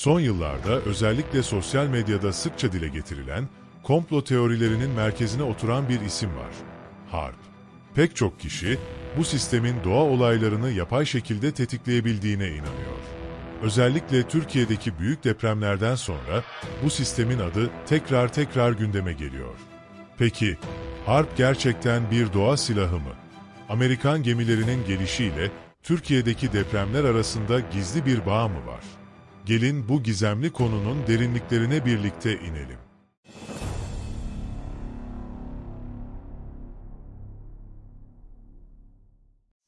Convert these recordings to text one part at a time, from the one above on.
Son yıllarda özellikle sosyal medyada sıkça dile getirilen, komplo teorilerinin merkezine oturan bir isim var. HARP. Pek çok kişi, bu sistemin doğa olaylarını yapay şekilde tetikleyebildiğine inanıyor. Özellikle Türkiye'deki büyük depremlerden sonra bu sistemin adı tekrar tekrar gündeme geliyor. Peki, HARP gerçekten bir doğa silahı mı? Amerikan gemilerinin gelişiyle Türkiye'deki depremler arasında gizli bir bağ mı var? Gelin bu gizemli konunun derinliklerine birlikte inelim.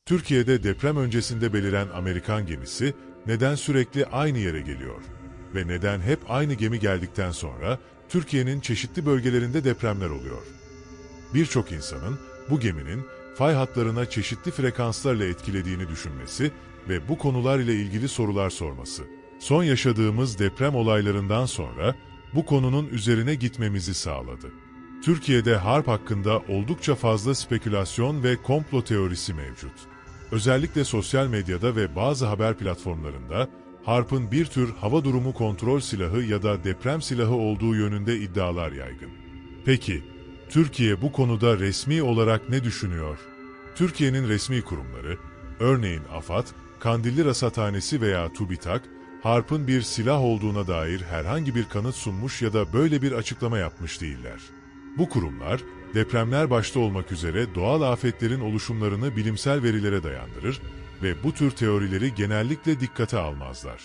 Türkiye'de deprem öncesinde beliren Amerikan gemisi neden sürekli aynı yere geliyor? Ve neden hep aynı gemi geldikten sonra Türkiye'nin çeşitli bölgelerinde depremler oluyor? Birçok insanın bu geminin fay hatlarına çeşitli frekanslarla etkilediğini düşünmesi ve bu konular ile ilgili sorular sorması. Son yaşadığımız deprem olaylarından sonra bu konunun üzerine gitmemizi sağladı. Türkiye'de harp hakkında oldukça fazla spekülasyon ve komplo teorisi mevcut. Özellikle sosyal medyada ve bazı haber platformlarında harpın bir tür hava durumu kontrol silahı ya da deprem silahı olduğu yönünde iddialar yaygın. Peki, Türkiye bu konuda resmi olarak ne düşünüyor? Türkiye'nin resmi kurumları, örneğin AFAD, Kandilli Rasathanesi veya TÜBİTAK, harpın bir silah olduğuna dair herhangi bir kanıt sunmuş ya da böyle bir açıklama yapmış değiller. Bu kurumlar, depremler başta olmak üzere doğal afetlerin oluşumlarını bilimsel verilere dayandırır ve bu tür teorileri genellikle dikkate almazlar.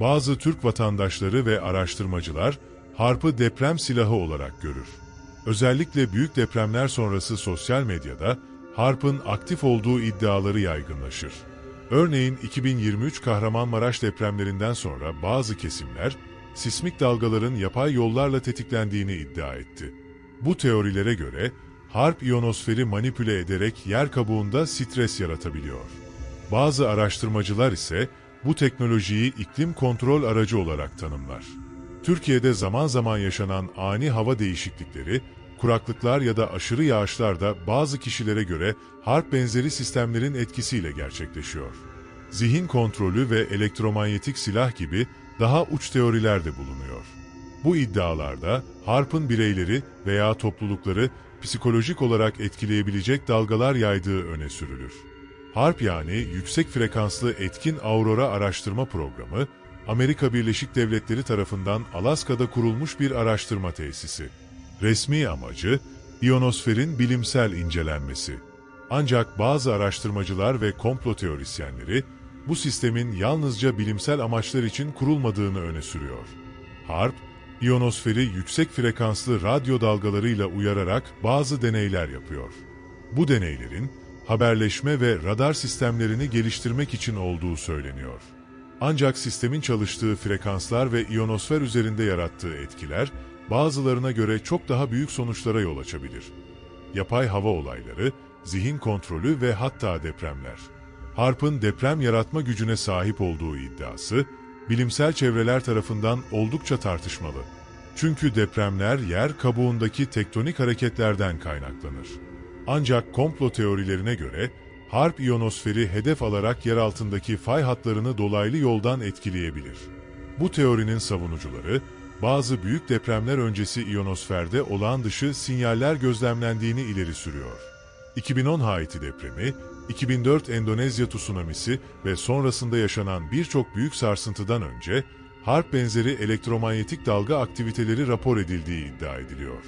Bazı Türk vatandaşları ve araştırmacılar, harpı deprem silahı olarak görür. Özellikle büyük depremler sonrası sosyal medyada harpın aktif olduğu iddiaları yaygınlaşır. Örneğin 2023 Kahramanmaraş depremlerinden sonra bazı kesimler sismik dalgaların yapay yollarla tetiklendiğini iddia etti. Bu teorilere göre harp iyonosferi manipüle ederek yer kabuğunda stres yaratabiliyor. Bazı araştırmacılar ise bu teknolojiyi iklim kontrol aracı olarak tanımlar. Türkiye'de zaman zaman yaşanan ani hava değişiklikleri, kuraklıklar ya da aşırı yağışlar da bazı kişilere göre harp benzeri sistemlerin etkisiyle gerçekleşiyor. Zihin kontrolü ve elektromanyetik silah gibi daha uç teoriler de bulunuyor. Bu iddialarda harpın bireyleri veya toplulukları psikolojik olarak etkileyebilecek dalgalar yaydığı öne sürülür. HARP yani Yüksek Frekanslı Etkin Aurora Araştırma Programı, Amerika Birleşik Devletleri tarafından Alaska'da kurulmuş bir araştırma tesisi. Resmi amacı, iyonosferin bilimsel incelenmesi. Ancak bazı araştırmacılar ve komplo teorisyenleri, bu sistemin yalnızca bilimsel amaçlar için kurulmadığını öne sürüyor. HARP, iyonosferi yüksek frekanslı radyo dalgalarıyla uyararak bazı deneyler yapıyor. Bu deneylerin, haberleşme ve radar sistemlerini geliştirmek için olduğu söyleniyor. Ancak sistemin çalıştığı frekanslar ve iyonosfer üzerinde yarattığı etkiler, bazılarına göre çok daha büyük sonuçlara yol açabilir. Yapay hava olayları, zihin kontrolü ve hatta depremler. Harp'ın deprem yaratma gücüne sahip olduğu iddiası, bilimsel çevreler tarafından oldukça tartışmalı. Çünkü depremler yer kabuğundaki tektonik hareketlerden kaynaklanır. Ancak komplo teorilerine göre harp iyonosferi hedef alarak yer altındaki fay hatlarını dolaylı yoldan etkileyebilir. Bu teorinin savunucuları, bazı büyük depremler öncesi iyonosferde olağan dışı sinyaller gözlemlendiğini ileri sürüyor. 2010 Haiti depremi, 2004 Endonezya tsunamisi ve sonrasında yaşanan birçok büyük sarsıntıdan önce harp benzeri elektromanyetik dalga aktiviteleri rapor edildiği iddia ediliyor.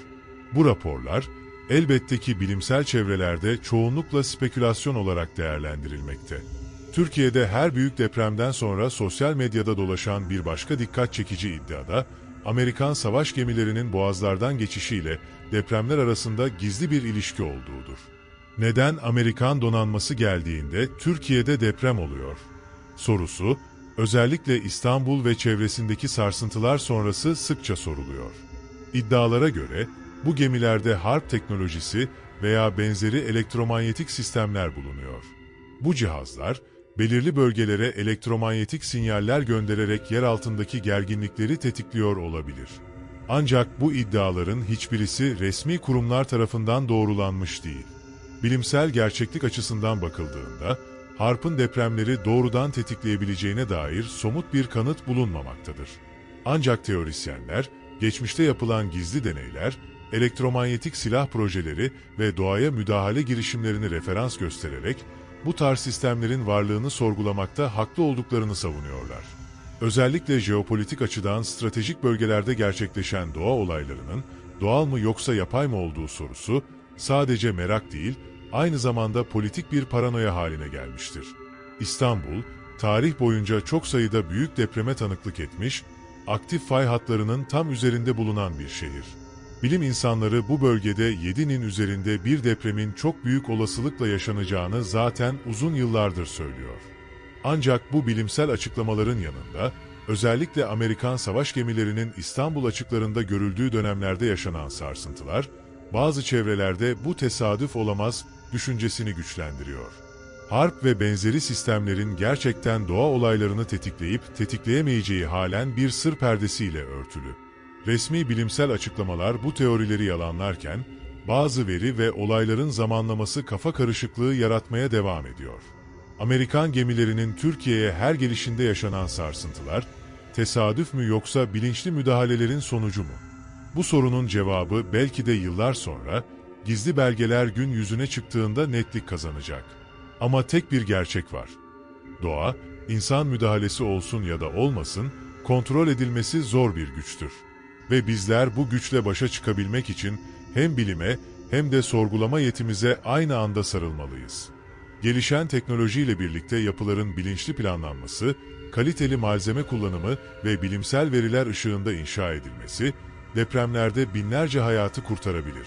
Bu raporlar elbette ki bilimsel çevrelerde çoğunlukla spekülasyon olarak değerlendirilmekte. Türkiye'de her büyük depremden sonra sosyal medyada dolaşan bir başka dikkat çekici iddiada Amerikan savaş gemilerinin boğazlardan geçişiyle depremler arasında gizli bir ilişki olduğudur. Neden Amerikan donanması geldiğinde Türkiye'de deprem oluyor? Sorusu, özellikle İstanbul ve çevresindeki sarsıntılar sonrası sıkça soruluyor. İddialara göre bu gemilerde harp teknolojisi veya benzeri elektromanyetik sistemler bulunuyor. Bu cihazlar, belirli bölgelere elektromanyetik sinyaller göndererek yer altındaki gerginlikleri tetikliyor olabilir. Ancak bu iddiaların hiçbirisi resmi kurumlar tarafından doğrulanmış değil. Bilimsel gerçeklik açısından bakıldığında, harpın depremleri doğrudan tetikleyebileceğine dair somut bir kanıt bulunmamaktadır. Ancak teorisyenler, geçmişte yapılan gizli deneyler, elektromanyetik silah projeleri ve doğaya müdahale girişimlerini referans göstererek bu tarz sistemlerin varlığını sorgulamakta haklı olduklarını savunuyorlar. Özellikle jeopolitik açıdan stratejik bölgelerde gerçekleşen doğa olaylarının doğal mı yoksa yapay mı olduğu sorusu sadece merak değil, aynı zamanda politik bir paranoya haline gelmiştir. İstanbul, tarih boyunca çok sayıda büyük depreme tanıklık etmiş, aktif fay hatlarının tam üzerinde bulunan bir şehir. Bilim insanları bu bölgede 7'nin üzerinde bir depremin çok büyük olasılıkla yaşanacağını zaten uzun yıllardır söylüyor. Ancak bu bilimsel açıklamaların yanında, özellikle Amerikan savaş gemilerinin İstanbul açıklarında görüldüğü dönemlerde yaşanan sarsıntılar, bazı çevrelerde bu tesadüf olamaz düşüncesini güçlendiriyor. Harp ve benzeri sistemlerin gerçekten doğa olaylarını tetikleyip tetikleyemeyeceği halen bir sır perdesiyle örtülü. Resmi bilimsel açıklamalar bu teorileri yalanlarken, bazı veri ve olayların zamanlaması kafa karışıklığı yaratmaya devam ediyor. Amerikan gemilerinin Türkiye'ye her gelişinde yaşanan sarsıntılar, tesadüf mü yoksa bilinçli müdahalelerin sonucu mu? Bu sorunun cevabı belki de yıllar sonra, gizli belgeler gün yüzüne çıktığında netlik kazanacak. Ama tek bir gerçek var. Doğa, insan müdahalesi olsun ya da olmasın, kontrol edilmesi zor bir güçtür. Ve bizler bu güçle başa çıkabilmek için hem bilime hem de sorgulama yetimize aynı anda sarılmalıyız. Gelişen teknolojiyle birlikte yapıların bilinçli planlanması, kaliteli malzeme kullanımı ve bilimsel veriler ışığında inşa edilmesi, depremlerde binlerce hayatı kurtarabilir.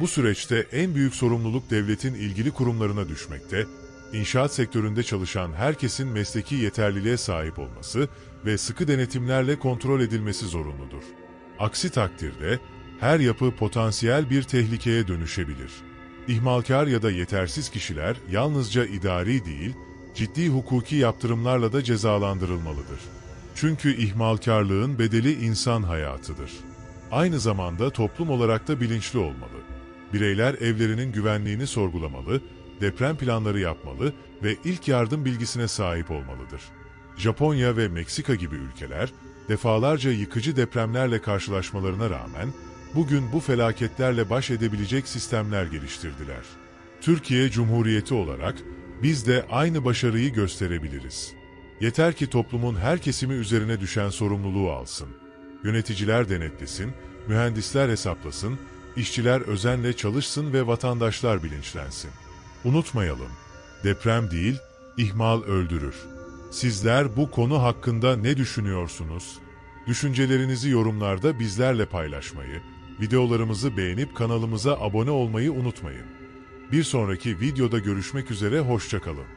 Bu süreçte en büyük sorumluluk devletin ilgili kurumlarına düşmekte, inşaat sektöründe çalışan herkesin mesleki yeterliliğe sahip olması ve sıkı denetimlerle kontrol edilmesi zorunludur. Aksi takdirde her yapı potansiyel bir tehlikeye dönüşebilir. İhmalkar ya da yetersiz kişiler yalnızca idari değil, ciddi hukuki yaptırımlarla da cezalandırılmalıdır. Çünkü ihmalkarlığın bedeli insan hayatıdır. Aynı zamanda toplum olarak da bilinçli olmalı. Bireyler evlerinin güvenliğini sorgulamalı, deprem planları yapmalı ve ilk yardım bilgisine sahip olmalıdır. Japonya ve Meksika gibi ülkeler, defalarca yıkıcı depremlerle karşılaşmalarına rağmen, bugün bu felaketlerle baş edebilecek sistemler geliştirdiler. Türkiye Cumhuriyeti olarak biz de aynı başarıyı gösterebiliriz. Yeter ki toplumun her kesimi üzerine düşen sorumluluğu alsın. Yöneticiler denetlesin, mühendisler hesaplasın, işçiler özenle çalışsın ve vatandaşlar bilinçlensin. Unutmayalım, deprem değil, ihmal öldürür. Sizler bu konu hakkında ne düşünüyorsunuz? Düşüncelerinizi yorumlarda bizlerle paylaşmayı, videolarımızı beğenip kanalımıza abone olmayı unutmayın. Bir sonraki videoda görüşmek üzere, hoşçakalın.